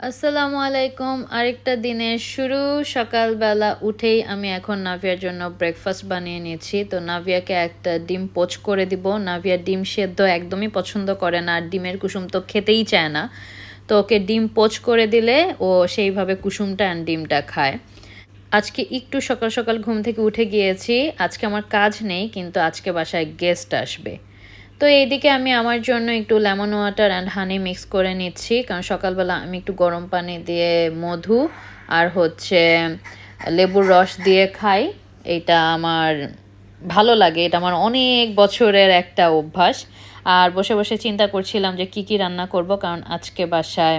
আসসালামু আলাইকুম। আরেকটা দিনের শুরু। সকালবেলা উঠেই আমি এখন নাভিয়ার জন্য ব্রেকফাস্ট বানিয়ে নিয়েছি। তো নাভিয়াকে একটা ডিম পোচ করে দিব। নাভিয়া ডিম সেদ্ধ একদমই পছন্দ করে না। আর ডিমের কুসুম তো খেতেই চায় না। তো ওকে ডিম পোচ করে দিলে ও সেইভাবে কুসুমটা অ্যান্ড ডিমটা খায়। আজকে একটু সকাল সকাল ঘুম থেকে উঠে গিয়েছি। আজকে আমার কাজ নেই, কিন্তু আজকে বাসায় গেস্ট আসবে। তো এইদিকে আমি আমার জন্য একটু lemon water and honey mix করে নিচ্ছি। কারণ সকালবেলা আমি একটু গরম পানি দিয়ে মধু আর হচ্ছে লেবুর রস দিয়ে খাই। এটা আমার ভালো লাগে। এটা আমার অনেক বছরের একটা অভ্যাস। আর বসে বসে চিন্তা করছিলাম যে কি কি রান্না করব, কারণ আজকে বাসায়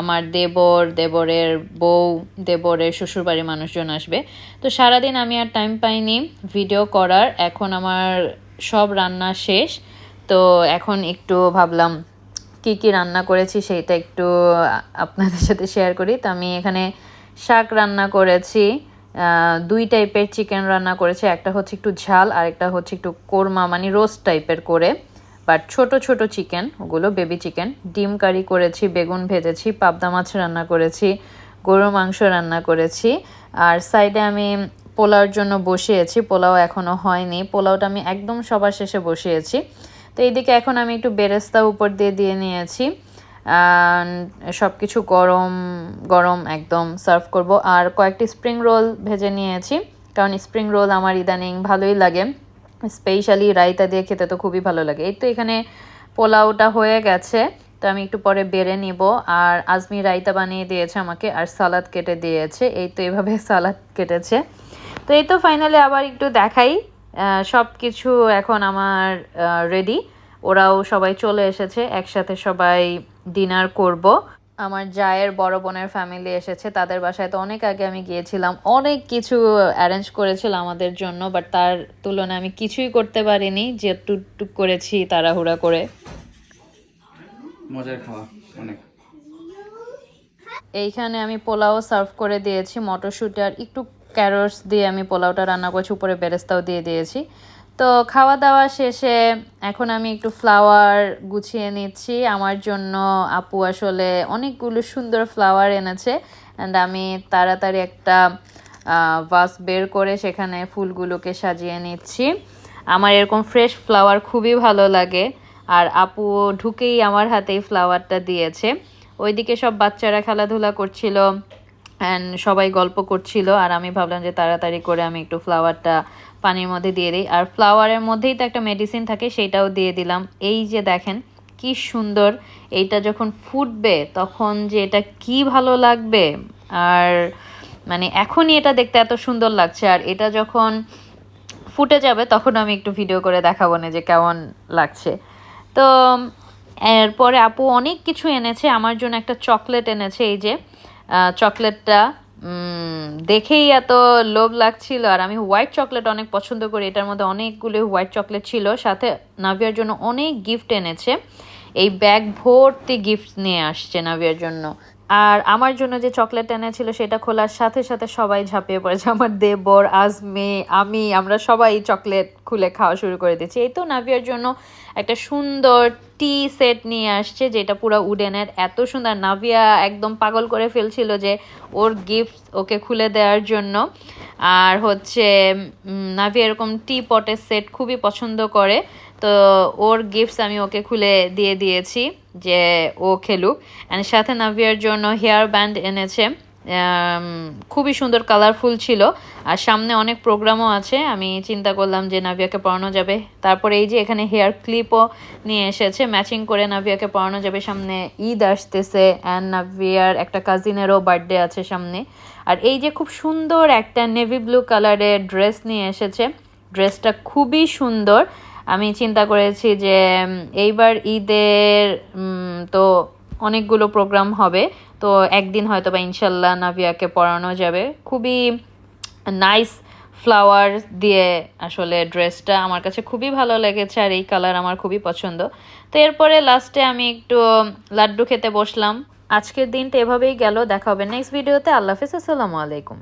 আমার দেবর, দেবরের বউ, দেবরের শ্বশুরবাড়ির মানুষজন আসবে। তো সারাদিন আমি আর টাইম পাইনি। ভিডিও করার। এখন আমার সব রান্না শেষ। তো এখন একটু ভাবলাম, কি কি রান্না করেছি সেইটা একটু আপনাদের সাথে শেয়ার করি। তো আমি এখানে শাক রান্না করেছি দুই টাইপের চিকেন রান্না করেছি। একটা হচ্ছে একটু ঝাল, আর একটা হচ্ছে একটু কোরমা মানে রোস্ট টাইপের করে। বাট ছোট ছোট চিকেন ওগুলো বেবি চিকেন ডিম কারি করেছি, বেগুন ভেজেছি, পাবদা মাছ রান্না করেছি গরু মাংস রান্না করেছি। আর সাইডে আমি পোলাওর জন্য বসিয়েছি, পোলাও এখনও হয়নি। পোলাওটা আমি একদম সবার শেষে বসিয়েছি। তো এইদিকে এখন আমি একটু বেরেস্তা উপর দিয়ে দিয়ে নিয়েছি। সব কিছু গরম গরম একদম সার্ভ করব। আর কয়েকটি স্প্রিং রোল ভেজে নিয়েছি, কারণ স্প্রিং রোল আমার ইদানিং ভালোই লাগে। স্পেশালি রায়তা দিয়ে খেতে তো খুবই ভালো লাগে। এই তো এখানে পোলাওটা হয়ে গেছে, তো আমি একটু পরে বেড়ে নিব। আর আজমি রায়তা বানিয়ে দিয়েছে আমাকে, আর সালাদ কেটে দিয়েছে। এই তো এভাবে সালাদ কেটেছে। তো এই তো ফাইনালি আবার একটু দেখাই। সব কিছু এখন আমার রেডি ওরাও সবাই চলে এসেছে একসাথে সবাই ডিনার করব। আমার জায়ের বড় বোনের ফ্যামিলি এসেছে তাদের বাসায় তো অনেক আগে আমি গিয়েছিলাম। অনেক কিছু অ্যারেঞ্জ করেছিল আমাদের জন্য বাট তার তুলনায় আমি কিছুই করতে পারিনি যে টুকটুক করেছি তাড়াহুড়া করে। মজার খাওয়া অনেক। এইখানে আমি পোলাও সার্ভ করে দিয়েছি মটরশুঁটি আর একটু ক্যারটস দিয়ে আমি পোলাওটা রান্না করছি, উপরে বেরেস্তাও দিয়ে দিয়েছি। তো খাওয়া দাওয়া শেষে এখন আমি একটু ফ্লাওয়ার গুছিয়ে নিচ্ছি। আমার জন্য আপু আসলে অনেকগুলো সুন্দর ফ্লাওয়ার এনেছে অ্যান্ড আমি তাড়াতাড়ি একটা ভাস বের করে সেখানে ফুলগুলোকে সাজিয়ে নিচ্ছি। আমার এরকম ফ্রেশ ফ্লাওয়ার খুবই ভালো লাগে। আর আপু ঢুকেই আমার হাতেই ফ্লাওয়ারটা দিয়েছে। ওইদিকে সব বাচ্চারা খেলাধুলা করছিল। অ্যান্ড সবাই গল্প করছিল আর আমি ভাবলাম যে তাড়াতাড়ি করে আমি একটু ফ্লাওয়ারটা পানির মধ্যে দিয়ে দিই। আর ফ্লাওয়ারের মধ্যেই তো একটা মেডিসিন থাকে, সেটাও দিয়ে দিলাম। এই যে দেখেন, কি সুন্দর। এইটা যখন ফুটবে, তখন যে এটা কি ভালো লাগবে? আর মানে এখনই এটা দেখতে এত সুন্দর লাগছে। আর এটা যখন ফুটে যাবে, তখন আমি একটু ভিডিও করে দেখাবো না যে কেমন লাগছে। তো, এরপরে আপু অনেক কিছু এনেছে, আমার জন্য একটা চকলেট এনেছে, এই যে। চকলেটটা দেখেই এত লোভ লাগছিল। আর আমি হোয়াইট চকলেট অনেক পছন্দ করি। এটার মধ্যে অনেকগুলো হোয়াইট চকলেট ছিল। সাথে নাভিয়ার জন্য অনেক গিফট এনেছে। এই ব্যাগ ভর্তি গিফট নিয়ে আসছে নাভিয়ার জন্য। আর আমার জন্য যে চকলেট এনেছিল সেটা খোলার সাথে সাথে সবাই ঝাঁপিয়ে পড়েছে। আমার দেবর, আজমে, আমি, আমরা সবাই চকলেট খুলে খাওয়া শুরু করে দিচ্ছি এই তো নাভিয়ার জন্য একটা সুন্দর টি সেট নিয়ে আসছে, যেটা পুরো উডেনের এত সুন্দর। নাভিয়া একদম পাগল করে ফেলছিল যে ওর গিফট ওকে খুলে দেওয়ার জন্য। আর হচ্ছে নাভিয়া এরকম টি পটের সেট খুবই পছন্দ করে। তো ওর গিফটস আমি ওকে খুলে দিয়ে দিয়েছি যে ও খেলুক। অ্যান্ড সাথে নাভিয়ার জন্য হেয়ার ব্যান্ড এনেছে। খুবই সুন্দর কালারফুল ছিল। আর সামনে অনেক প্রোগ্রামও আছে। আমি চিন্তা করলাম যে নাভিয়াকে পড়ানো যাবে। তারপরে এই যে এখানে হেয়ার ক্লিপও নিয়ে এসেছে। ম্যাচিং করে নাভিয়াকে পড়ানো যাবে। সামনে ঈদ আসতেছে। অ্যান্ড নাভিয়ার একটা কাজিনেরও বার্থডে আছে সামনে। আর এই যে খুব সুন্দর একটা নেভি ব্লু কালারের ড্রেস নিয়ে এসেছে। ড্রেসটা খুবই সুন্দর। আমি চিন্তা করেছি যে এইবার ঈদের তো অনেকগুলো প্রোগ্রাম হবে, তো একদিন হয়তো বা ইনশাল্লাহ নাভিয়াকে পড়ানো যাবে। খুবই নাইস ফ্লাওয়ার দিয়ে আসলে ড্রেসটা আমার কাছে খুবই ভালো লেগেছে আর এই কালার আমার খুবই পছন্দ। তো এরপরে লাস্টে আমি একটু লাড্ডু খেতে বসলাম। আজকের দিনটা এভাবেই গেল, দেখা হবে নেক্সট ভিডিওতে আল্লাহ হাফিজ, আসসালামু আলাইকুম।